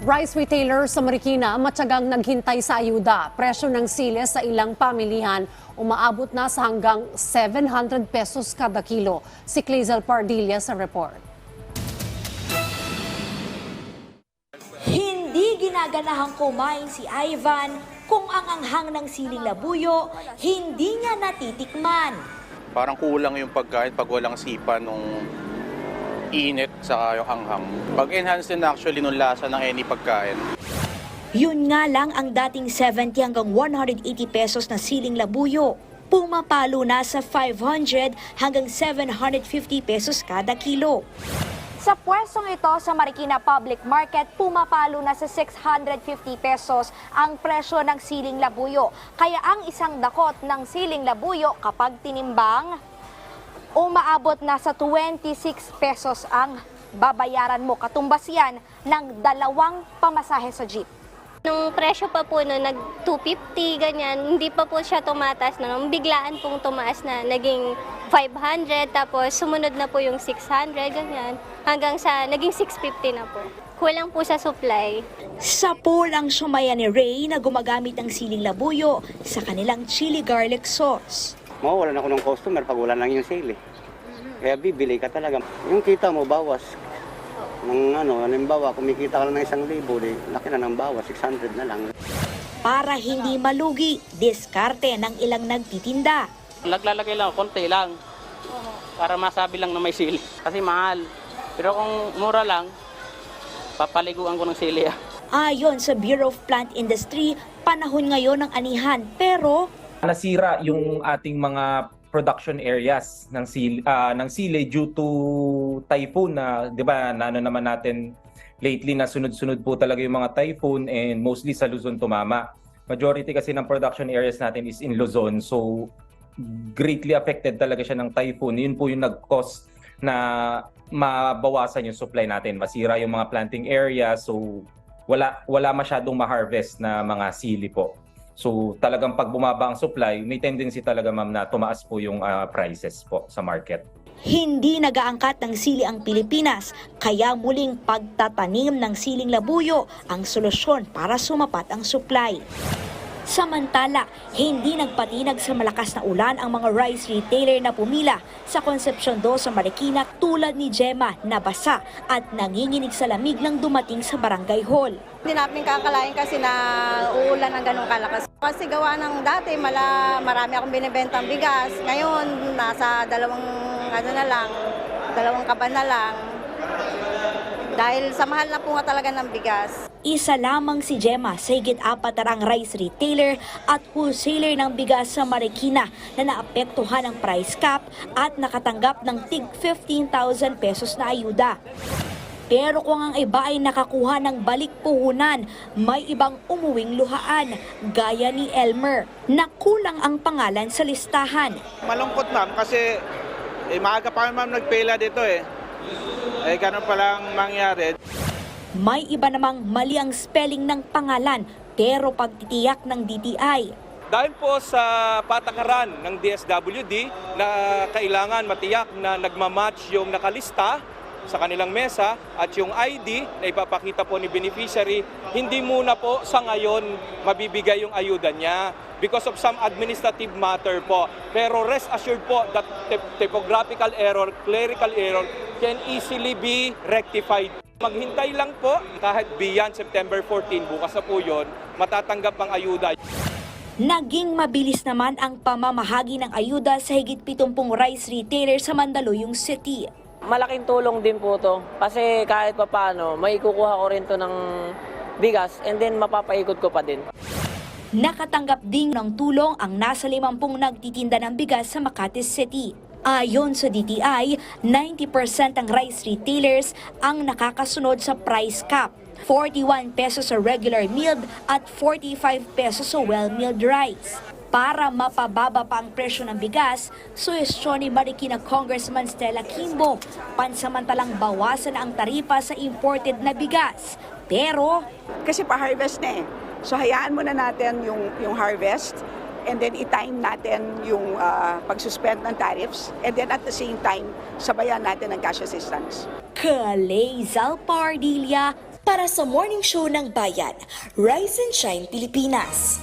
Rice retailer sa Marikina matyagang naghintay sa ayuda. Presyo ng sile sa ilang pamilihan umaabot na sa hanggang 700 pesos kada kilo. Si Clazel Pardilla sa report. Hindi ginaganahang kumain si Ivan kung ang anghang ng siling labuyo hindi niya natitikman. parang kulang yung pagkain pag walang sipa nung init sa yung anghang. Pag-enhance din actually nung lasa ng any pagkain. Yun nga lang ang dating 70 hanggang 180 pesos na siling labuyo. Pumapalo na sa 500 hanggang 750 pesos kada kilo. Sa pwestong ito sa Marikina Public Market, pumapalo na sa 650 pesos ang presyo ng siling labuyo. Kaya ang isang dakot ng siling labuyo kapag tinimbang, umaabot na sa 26 pesos ang babayaran mo. Katumbas yan ng dalawang pamasahe sa jeep. Nung presyo pa po no, nag 250, ganyan, hindi pa po siya tumataas na. Nung biglaan pong tumaas na, naging 500, tapos sumunod na po yung 600, ganyan. Hanggang sa, naging 650 na po. Kulang po sa supply. Sa pool ang sumaya ni Ray na gumagamit ng siling labuyo sa kanilang chili garlic sauce. Mawawalan ako ng customer pag wala lang yung sale. eh. Kaya bibili ka talaga. Yung kita mo bawas. Ng ano, halimbawa, kumikita ka lang ng isang libo, di, laki na ng bawas, 600 na lang. Para hindi malugi, diskarte ng ilang nagtitinda. Naglalagay lang, konti lang. Para masabi lang na may sili. Kasi mahal. Pero kung mura lang, papaliguan ko ng sili. ah. Ayon sa Bureau of Plant Industry, panahon ngayon ng anihan pero nasira yung ating mga production areas ng sili, ng sili due to typhoon na 'di ba na ano naman natin lately na sunod-sunod po talaga yung mga typhoon and mostly sa Luzon tumama. Majority kasi ng production areas natin is in Luzon so greatly affected talaga siya ng typhoon. Yun po yung nag-cause na mabawasan yung supply natin. Masira yung mga planting area so wala wala masyadong ma-harvest na mga sili po. So talagang pag bumaba ang supply, may tendency talaga ma'am na tumaas po yung ah, prices po sa market. hindi nagaangkat ng sili ang Pilipinas, kaya muling pagtatanim ng siling labuyo ang solusyon para sumapat ang supply. Samantala, hindi nagpatinag sa malakas na ulan ang mga rice retailer na pumila sa Concepcion 2 sa Marikina tulad ni Gemma na basa at nanginginig sa lamig nang dumating sa barangay hall. Hindi namin kakalain kasi na uulan ng ganong kalakas. Kasi gawa ng dati, mala, marami akong binibentang bigas. Ngayon, nasa dalawang, ano na lang, dalawang kaban na lang. Dahil sa mahal na po nga talaga ng bigas. Isa lamang si Gemma sa higit apat na rang rice retailer at wholesaler ng bigas sa Marikina na naapektuhan ng price cap at nakatanggap ng tig 15,000 pesos na ayuda. Pero kung ang iba ay nakakuha ng balik puhunan, may ibang umuwing luhaan, gaya ni Elmer, na kulang ang pangalan sa listahan. Malungkot ma'am kasi eh, maaga pa ma'am nagpela dito eh. Eh ganun palang mangyari. May iba namang mali ang spelling ng pangalan pero pagtitiyak ng DTI. Dahil po sa patakaran ng DSWD na kailangan matiyak na nagmamatch yung nakalista sa kanilang mesa at yung ID na ipapakita po ni beneficiary, hindi muna po sa ngayon mabibigay yung ayuda niya because of some administrative matter po. Pero rest assured po that typ- typographical error, clerical error can easily be rectified. Maghintay lang po kahit beyond September 14, bukas na po yun, matatanggap ang ayuda. Naging mabilis naman ang pamamahagi ng ayuda sa higit 70 rice retailer sa Mandaluyong City. Malaking tulong din po to. Kasi kahit pa paano, may kukuha ko rin to ng bigas and then mapapaikot ko pa din. Nakatanggap din ng tulong ang nasa 50 nagtitinda ng bigas sa Makati City. Ayon sa DTI, 90% ang rice retailers ang nakakasunod sa price cap. 41 pesos sa regular milled at 45 pesos sa well-milled rice. Para mapababa pa ang presyo ng bigas, suhestyon ni Marikina Congressman Stella Kimbo, pansamantalang bawasan ang taripa sa imported na bigas. Pero Kasi pa-harvest na eh. So hayaan muna natin yung, yung harvest and then i-time natin yung uh, pag-suspend ng tariffs and then at the same time, sabayan natin ang cash assistance. Kalay Zalpardilla Para sa Morning Show ng Bayan, Rise and Shine Pilipinas.